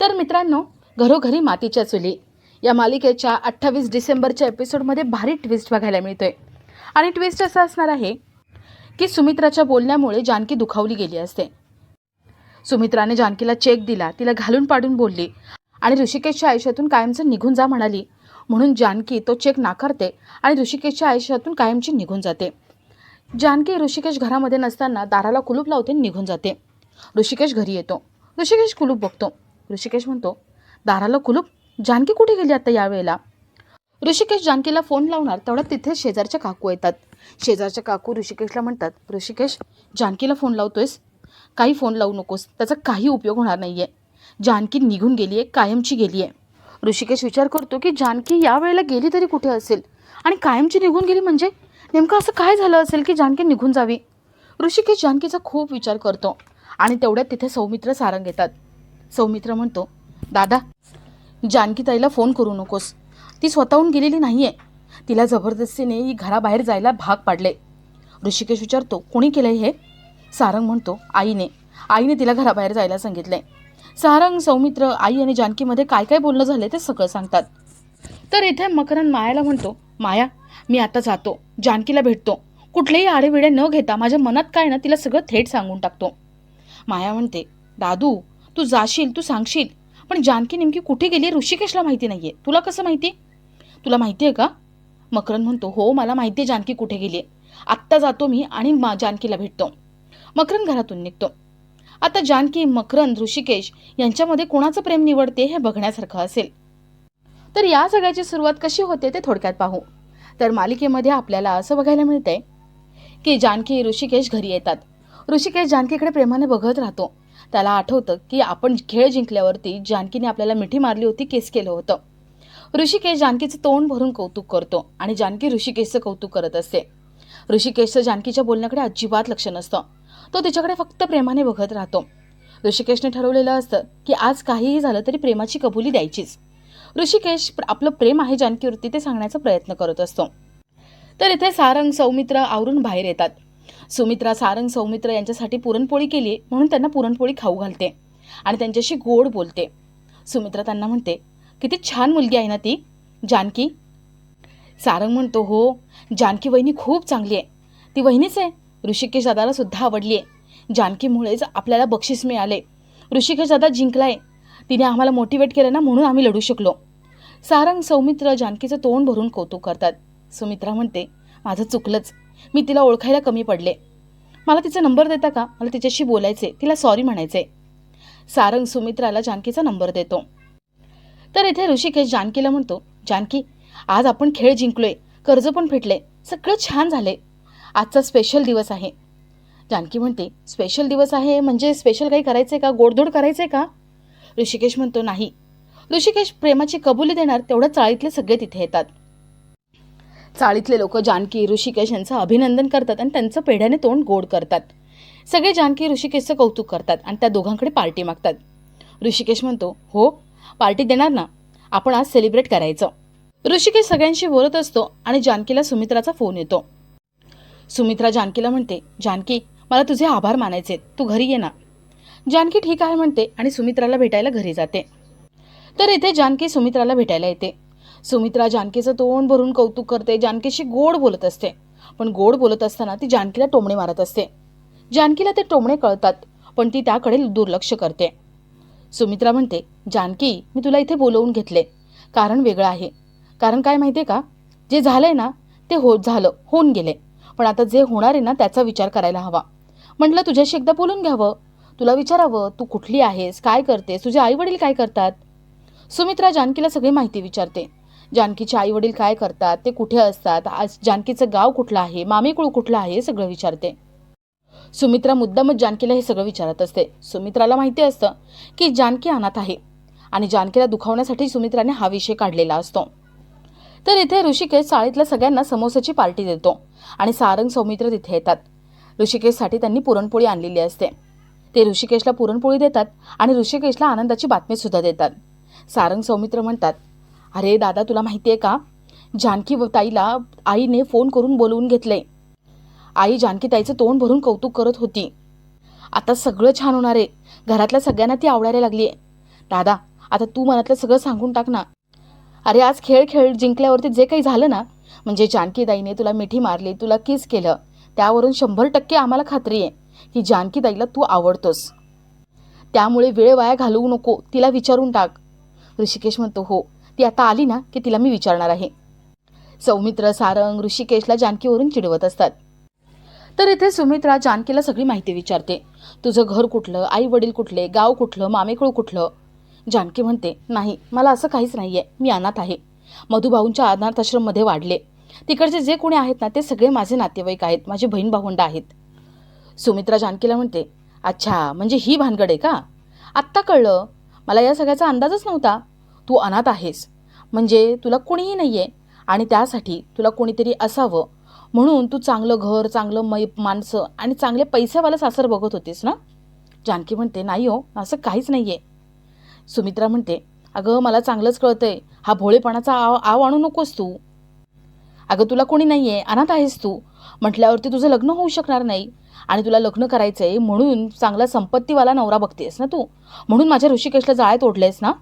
तर मित्रांनो घरोघरी मातीच्या चुली. या मालिकेच्या अठ्ठावीस डिसेंबरच्या एपिसोडमध्ये भारी ट्विस्ट बघायला मिळतोय. आणि ट्विस्ट असं असणार आहे की सुमित्राच्या बोलण्यामुळे जानकी दुखावली गेली असते. सुमित्राने जानकीला चेक दिला तिला घालून पाडून बोलली आणि ऋषिकेशच्या आयुष्यातून कायमचं निघून जा म्हणाली. म्हणून जानकी तो चेक नाकारते आणि ऋषिकेशच्या आयुष्यातून कायमची निघून जाते. जानकी ऋषिकेश घरामध्ये नसताना दाराला कुलूप लावते आणि निघून जाते. ऋषिकेश घरी येतो. ऋषिकेश कुलूप बघतो. ऋषिकेश म्हणतो दाराला कुलूप? जानकी कुठे गेली आता यावेळेला? ऋषिकेश जानकीला फोन लावणार तेवढ्यात तिथे शेजारच्या काकू येतात. शेजारच्या काकू ऋषिकेशला म्हणतात ऋषिकेश जानकीला फोन लावतोयस? काही फोन लावू नकोस त्याचा काही उपयोग होणार नाही आहे जानकी निघून गेली आहे कायमची गेली आहे ऋषिकेश विचार करतो की जानकी या वेळेला गेली तरी कुठे असेल? आणि कायमची निघून गेली म्हणजे? नेमकं असं काय झालं असेल की जानकी निघून जावी? ऋषिकेश जानकीचा खूप विचार करतो आणि तेवढ्यात तिथे सौमित्र सारंग येतात. सौमित्र म्हणतो दादा जानकीताईला फोन करू नकोस. ती स्वतःहून गेलेली नाही आहे तिला जबरदस्तीने ही घराबाहेर जायला भाग पाडले. ऋषिकेश विचारतो कोणी केलं हे? सारंग म्हणतो आईने. आईने तिला घराबाहेर जायला सांगितले सारंग सौमित्र आई आणि जानकीमध्ये काय काय बोलणं झाले ते सगळं सांगतात. तर इथे मकरन मायाला म्हणतो माया मी आता जातो. जानकीला भेटतो. कुठलेही आडेविडे न घेता माझ्या मनात काय ना तिला सगळं थेट सांगून टाकतो. माया म्हणते दादू तू जाशील तू सांगशील. पण जानकी नेमकी कुठे गेली ऋषिकेशला माहिती नाहीये. तुला कसं माहिती? तुला माहिती आहे का? मकरन म्हणतो हो मला माहिती आहे जानकी कुठे गेली आहे. आत्ता जातो मी आणि मा जानकीला भेटतो. मकरन घरातून निघतो. आता जानकी मकरन ऋषिकेश यांच्यामध्ये कोणाचं प्रेम निवडते हे बघण्यासारखं असेल. तर या सगळ्याची सुरुवात कशी होते ते थोडक्यात पाहू. तर मालिकेमध्ये आपल्याला असं बघायला मिळतंय की जानकी ऋषिकेश घरी येतात. ऋषिकेश जानकीकडे प्रेमाने बघत राहतो. त्याला आठवतं की आपण खेळ जिंकल्यावरती जानकीने आपल्याला मिठी मारली होती केस केलं होतं. ऋषिकेश जानकीचं तोंड भरून कौतुक करतो आणि जानकी ऋषिकेशचं कौतुक करत असते. ऋषिकेशचं जानकीच्या बोलण्याकडे अजिबात लक्ष नसतं. तो तिच्याकडे फक्त प्रेमाने बघत राहतो. ऋषिकेशने ठरवलेलं असतं की आज काहीही झालं तरी प्रेमाची कबुली द्यायचीच. ऋषिकेश आपलं प्रेम आहे जानकीवरती ते सांगण्याचा प्रयत्न करत असतो. तर इथे सारंग सौमित्र आवरून बाहेर येतात. सुमित्रा सारंग सौमित्र यांच्यासाठी पुरणपोळी केली म्हणून त्यांना पुरणपोळी खाऊ घालते आणि त्यांच्याशी गोड बोलते. सुमित्रा त्यांना म्हणते किती छान मुलगी आहे ना ती जानकी. सारंग म्हणतो हो जानकी वहिनी खूप चांगली आहे. ती वहिनीच आहे. ऋषिकेश दादाला सुद्धा आवडली आहे. जानकीमुळेच आपल्याला बक्षीस मिळाले. ऋषिकेश दादा जिंकलाय. तिने आम्हाला मोटिवेट केलं ना म्हणून आम्ही लढू शकलो. सारंग सौमित्र जानकीचं तोंड भरून कौतुक करतात. सुमित्रा म्हणते माझं चुकलंच. मी तिला ओळखायला कमी पडले. मला तिचा नंबर देता का? मला तिच्याशी बोलायचे तिला सॉरी म्हणायचे सारंग सुमित्राला जानकीचा नंबर देतो. तर इथे ऋषिकेश जानकीला म्हणतो जानकी आज आपण खेळ जिंकलोय. कर्ज पण फिटले सगळं छान झाले आजचा स्पेशल दिवस आहे. जानकी म्हणते स्पेशल दिवस आहे? म्हणजे स्पेशल काही करायचंय का? गोडधोड करायचंय का? ऋषिकेश म्हणतो नाही. ऋषिकेश प्रेमाची कबुली देणार तेवढ्या चाळीतले सगळे तिथे येतात. चाळीतले लोक जानकी ऋषिकेश यांचं अभिनंदन करतात आणि त्यांचं पेढ्याने तोंड गोड करतात. सगळे जानकी ऋषिकेशचं कौतुक करतात आणि त्या दोघांकडे पार्टी मागतात. ऋषिकेश म्हणतो हो पार्टी देणार ना? आपण आज सेलिब्रेट करायचं. ऋषिकेश सगळ्यांशी बोलत असतो आणि जानकीला सुमित्राचा फोन येतो. सुमित्रा जानकीला म्हणते जानकी मला तुझे आभार मानायचे तू घरी ये ना. जानकी ठीक आहे म्हणते आणि सुमित्राला भेटायला घरी जाते. तर इथे जानकी सुमित्राला भेटायला येते. सुमित्रा जानकीचं तोंड भरून कौतुक करते जानकीशी गोड बोलत असते. पण गोड बोलत असताना ती जानकीला टोमणे मारत असते. जानकीला ते टोमणे कळतात पण ती त्याकडे दुर्लक्ष करते. सुमित्रा म्हणते जानकी मी तुला इथे बोलवून घेतले. कारण वेगळं आहे. कारण काय माहिती आहे का? जे झालंय ना ते हो झालं होऊन गेले. पण आता जे होणार आहे ना त्याचा विचार करायला हवा. म्हटलं तुझ्याशी एकदा बोलून घ्यावं. तुला विचारावं तू कुठली आहेस? काय करतेस? तुझे आई वडील काय करतात? सुमित्रा जानकीला सगळी माहिती विचारते. जानकीचे आई वडील काय करतात ते कुठे असतात आज जानकीचं गाव कुठलं आहे मामेकुळ कुठलं आहे हे सगळं विचारते. सुमित्रा मुद्दामच जानकीला हे सगळं विचारत असते. सुमित्राला माहिती असतं की जानकी अनाथ आहे आणि जानकीला दुखावण्यासाठी सुमित्राने हा विषय काढलेला असतो. तर इथे ऋषिकेश चाळीतल्या सगळ्यांना समोसाची पार्टी देतो आणि सारंग सौमित्र तिथे येतात. ऋषिकेशसाठी त्यांनी पुरणपोळी आणलेली असते. ते ऋषिकेशला पुरणपोळी देतात आणि ऋषिकेशला आनंदाची बातमी सुद्धा देतात. सारंग सौमित्र म्हणतात अरे दादा तुला माहिती आहे का? जानकी ताईला आईने फोन करून बोलवून घेतले आई जानकी ताईचं तोंड भरून कौतुक करत होती. आता सगळं छान होणार आहे. घरातल्या सगळ्यांना ती आवडायला लागली आहे दादा आता तू मनातलं सगळं सांगून टाक ना. अरे आज खेळ खेळ जिंकल्यावरती जे काही झालं ना म्हणजे जानकीताईने तुला मिठी मारली तुला किस केलं त्यावरून शंभर टक्के आम्हाला खात्री आहे की जानकीताईला तू आवडतोस. त्यामुळे वेळ वाया घालवू नको तिला विचारून टाक. ऋषिकेश म्हणतो हो. ती आता आली ना की तिला मी विचारणार आहे. सौमित्र सारंग ऋषिकेशला जानकीवरून चिडवत असतात. तर इथे सुमित्रा जानकीला सगळी माहिती विचारते. तुझं घर कुठलं आई वडील कुठले गाव कुठलं मामेकुळ कुठलं? जानकी म्हणते नाही मला असं काहीच नाही आहे मी अनाथ आहे. मधुभाऊंच्या अनाथ आश्रममध्ये वाढले. तिकडचे जे कोणी आहेत ना ते सगळे माझे नातेवाईक आहेत. माझे बहीण भावंड आहेत. सुमित्रा जानकीला म्हणते अच्छा म्हणजे ही भानगड आहे का? आत्ता कळलं. मला या सगळ्याचा अंदाजच नव्हता. तू अनाथ आहेस. म्हणजे तुला कोणीही नाही आहे आणि त्यासाठी तुला कोणीतरी असावं. म्हणून तू चांगलं घर चांगलं मै माणसं आणि चांगले पैसेवालं सासर बघत होतीस ना? जानकी म्हणते नाही हो असं काहीच नाही आहे सुमित्रा म्हणते अगं मला चांगलंच कळतंय. हा भोळेपणाचा आव आव आणू नकोस तू. अगं तुला कोणी नाही आहे अनाथ आहेस तू. म्हटल्यावरती तुझं लग्न होऊ शकणार नाही आणि तुला लग्न करायचं आहे म्हणून चांगला संपत्तीवाला नवरा बघतेस ना तू? म्हणून माझ्या ऋषिकेशला जाळ्यात ओढलेस ना?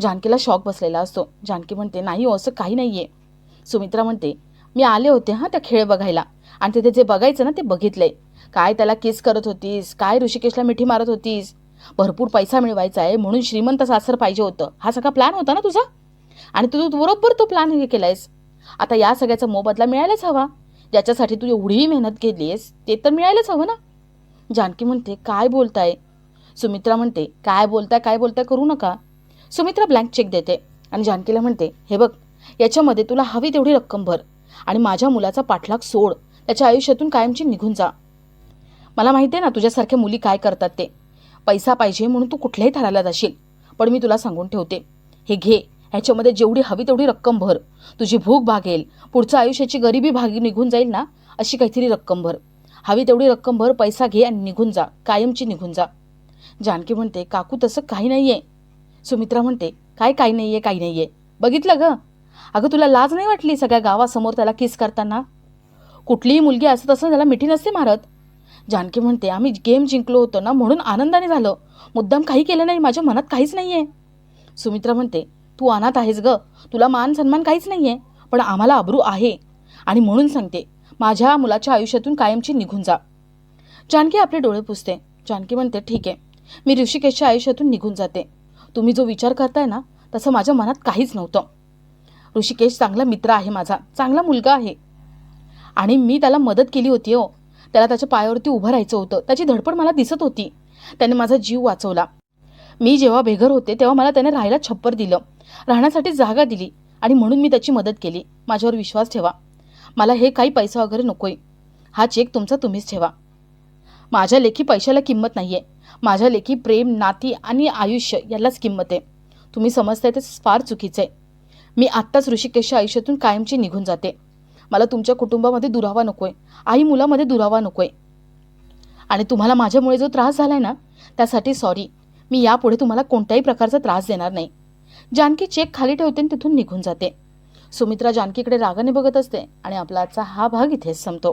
जानकीला शॉक बसलेला असतो. जानकी म्हणते नाही हो असं काही नाही आहे सुमित्रा म्हणते मी आले होते हां त्या खेळ बघायला. आणि तिथे जे बघायचं ना ते बघितलंय. काय त्याला किस करत होतीस? काय ऋषिकेशला मिठी मारत होतीस? भरपूर पैसा मिळवायचा आहे म्हणून श्रीमंत सासर पाहिजे होतं. हा सगळा प्लॅन होता ना तुझा? आणि तू बरोबर तो प्लॅन हे केलायस. आता या सगळ्याचा मोबदला मिळायलाच हवा. ज्याच्यासाठी तू एवढीही मेहनत केलीस ते तर मिळायलाच हवं ना? जानकी म्हणते काय बोलताय? सुमित्रा म्हणते काय बोलताय काय बोलताय करू नका. सुमित्रा ब्लँक चेक देते आणि जानकीला म्हणते हे बघ याच्यामध्ये तुला हवी तेवढी रक्कम भर आणि माझ्या मुलाचा पाठलाग सोड. त्याच्या आयुष्यातून कायमची निघून जा. मला माहिती आहे ना तुझ्यासारख्या मुली काय करतात ते. पैसा पाहिजे म्हणून तू कुठल्याही थराला जाशील पण मी तुला सांगून ठेवते. हे घे ह्याच्यामध्ये जेवढी हवी तेवढी रक्कम भर. तुझी भूक भागेल पुढचं आयुष्याची गरिबी भागी निघून जाईल ना अशी काहीतरी रक्कम भर. हवी तेवढी रक्कम भर पैसा घे आणि निघून जा कायमची निघून जा. जानकी म्हणते काकू तसं काही नाही आहे सुमित्रा म्हणते काय काही नाही आहे काही नाही आहे बघितलं ग. अगं तुला लाज नाही वाटली सगळ्या गावासमोर त्याला किस करताना? कुठलीही मुलगी असं तसं त्याला मिठी नसते मारत. जानकी म्हणते आम्ही गेम जिंकलो होतो ना म्हणून आनंदाने झालं. मुद्दाम काही केलं नाही माझ्या मनात काहीच नाही आहे सुमित्रा म्हणते तू अनाथ आहेस ग. तुला मान सन्मान काहीच नाही आहे पण आम्हाला अब्रू आहे. आणि म्हणून सांगते माझ्या मुलाच्या आयुष्यातून कायमची निघून जा. जानकी आपले डोळे पुसते. जानकी म्हणते ठीक आहे. मी ऋषिकेशच्या आयुष्यातून निघून जाते. तुम्ही जो विचार करताय ना तसं माझ्या मनात काहीच नव्हतं. ऋषिकेश चांगला मित्र आहे माझा चांगला मुलगा आहे. आणि मी त्याला मदत केली होती हो. त्याला त्याच्या पायावरती उभं राहायचं होतं. त्याची धडपड मला दिसत होती. त्याने माझा जीव वाचवला. मी जेव्हा बेघर होते तेव्हा मला त्याने राहायला छप्पर दिलं. राहण्यासाठी जागा दिली आणि म्हणून मी त्याची मदत केली. माझ्यावर विश्वास ठेवा. मला हे काही पैसा वगैरे नकोय. हा चेक तुमचा तुम्हीच ठेवा. माझ्या लेखी पैशाला किंमत नाही आहे माझ्या लेखी प्रेम नाती आणि आयुष्य यालाच किंमत आहे. तुम्ही समजताय ते फार चुकीचं आहे मी आत्ताच ऋषिकेशच्या आयुष्यातून कायमची निघून जाते. मला तुमच्या कुटुंबामध्ये दुरावा नकोय. आई मुलामध्ये दुरावा नकोय. आणि तुम्हाला माझ्यामुळे जो त्रास झालाय ना त्यासाठी सॉरी मी यापुढे तुम्हाला कोणत्याही प्रकारचा त्रास देणार नाही. जानकी चेक खाली ठेवते आणि तिथून निघून जाते. सुमित्रा जानकीकडे रागाने बघत असते आणि आपलाचा हा भाग इथेच संपतो.